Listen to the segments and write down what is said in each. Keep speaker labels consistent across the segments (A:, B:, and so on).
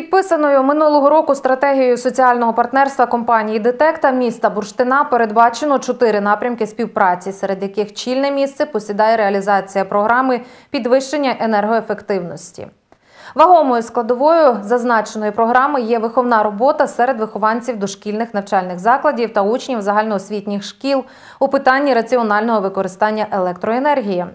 A: Підписаною минулого року стратегією соціального партнерства компанії ДТЕК та міста Бурштина передбачено чотири напрямки співпраці, серед яких чільне місце посідає реалізація програми підвищення енергоефективності. Вагомою складовою зазначеної програми є виховна робота серед вихованців дошкільних навчальних закладів та учнів загальноосвітніх шкіл у питанні раціонального використання електроенергії.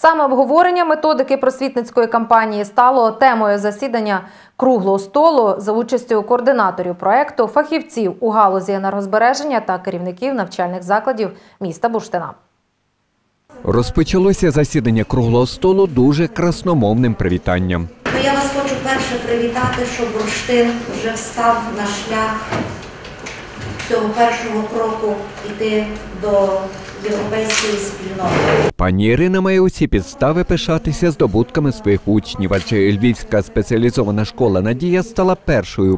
A: Саме обговорення методики просвітницької кампанії стало темою засідання круглого столу за участю координаторів проекту, фахівців у галузі енергозбереження та керівників навчальних закладів міста Бурштина.
B: Розпочалося засідання круглого столу дуже красномовним привітанням.
C: Ну, Я вас хочу перше привітати, що бурштин вже встав на шлях цього першого кроку йти до європейської спільноти.
B: Пані Ірина має усі підстави пишатися здобутками своїх учнів, адже Львівська спеціалізована школа Надія стала першою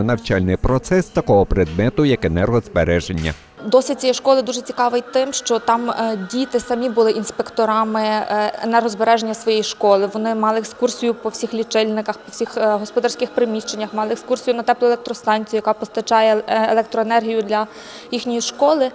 B: у навчальний процес такого предмету, як енергозбереження.
D: Досвід цієї школи дуже цікавий тим, що там е, діти самі були інспекторами е, енергозбереження своєї школи. Вони мали екскурсію по всіх лічильниках, по всіх е, господарських приміщеннях, мали екскурсію на теплоелектростанцію, яка постачає електроенергію для їхньої школи.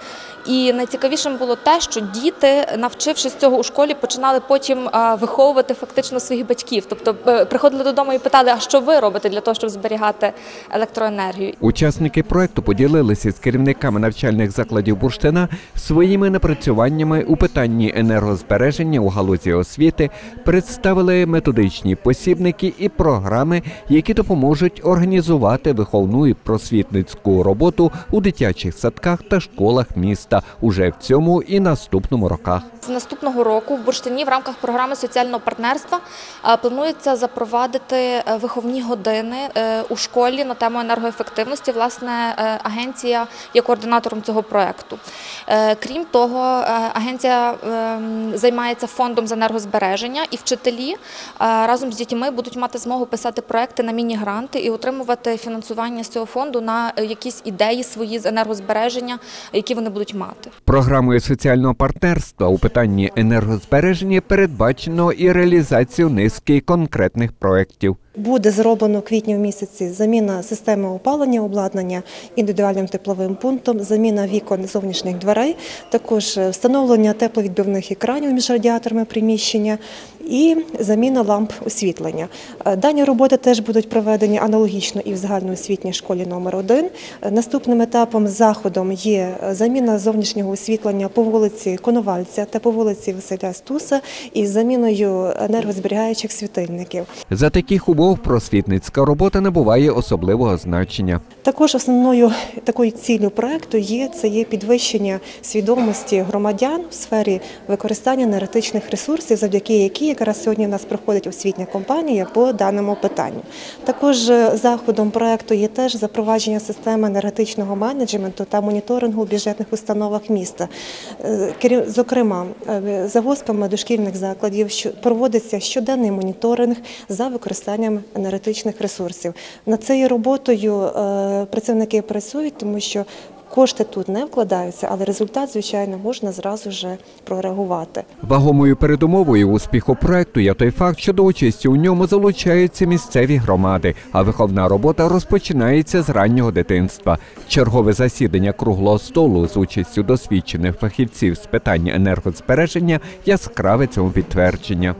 D: І найцікавішим було те, що діти, навчившись цього у школі, починали потім виховувати фактично своїх батьків. Тобто приходили додому і питали, а що ви робите для того, щоб зберігати електроенергію?
B: Учасники проекту поділилися з керівниками навчальних закладів Бурштина своїми напрацюваннями у питанні енергозбереження у галузі освіти, представили методичні посібники і програми, які допоможуть організувати виховну і просвітницьку роботу у дитячих садках та школах міста уже в цьому і наступному роках.
D: З наступного року в Бурштині в рамках програми соціального партнерства е, планується запровадити е, виховні години е, у школі на тему енергоефективності. Власне, агенція є координатором цього проекту. Е, Крім того, е, агенція ем, займається фондом з енергозбереження, і вчителі е, разом з дітьми будуть мати змогу писати проекти на міні-гранти і отримувати фінансування з цього фонду на якісь ідеї свої з енергозбереження, які вони будуть мати.
B: Програмою соціального партнерства у питанні енергозбереження передбачено і реалізацію низки конкретних проєктів.
E: Буде зроблено в квітні в місяці заміна системи опалення обладнання індивідуальним тепловим пунктом, заміна вікон зовнішніх дверей, також е, встановлення тепловідбивних екранів між радіаторами приміщення і заміна ламп освітлення. Е, Дані роботи теж будуть проведені аналогічно і в загальноосвітній школі номер 1 Наступним етапом заходом є е, заміна зовнішнього освітлення по вулиці Коновальця та по вулиці Василя Стуса із заміною енергозберігаючих світильників.
B: За таких умов просвітницька робота набуває особливого значення.
E: Також основною такою ціллю проекту є це є підвищення свідомості громадян в сфері використання енергетичних ресурсів, завдяки якій якраз сьогодні в нас проходить освітня кампанія по даному питанню. Також е, заходом проекту є теж запровадження системи енергетичного менеджменту та моніторингу в бюджетних установах міста. Е, Зокрема, е, за госпами дошкільних закладів проводиться щоденний моніторинг за використанням енергетичних ресурсів. Над цією роботою працівники працюють, тому що кошти тут не вкладаються, але результат, звичайно, можна зразу ж прореагувати.
B: Вагомою передумовою успіху проекту є той факт, що до участі у ньому залучаються місцеві громади, а виховна робота розпочинається з раннього дитинства. Чергове засідання круглого столу з участю досвідчених фахівців з питань енергозбереження яскраве цьому підтвердження.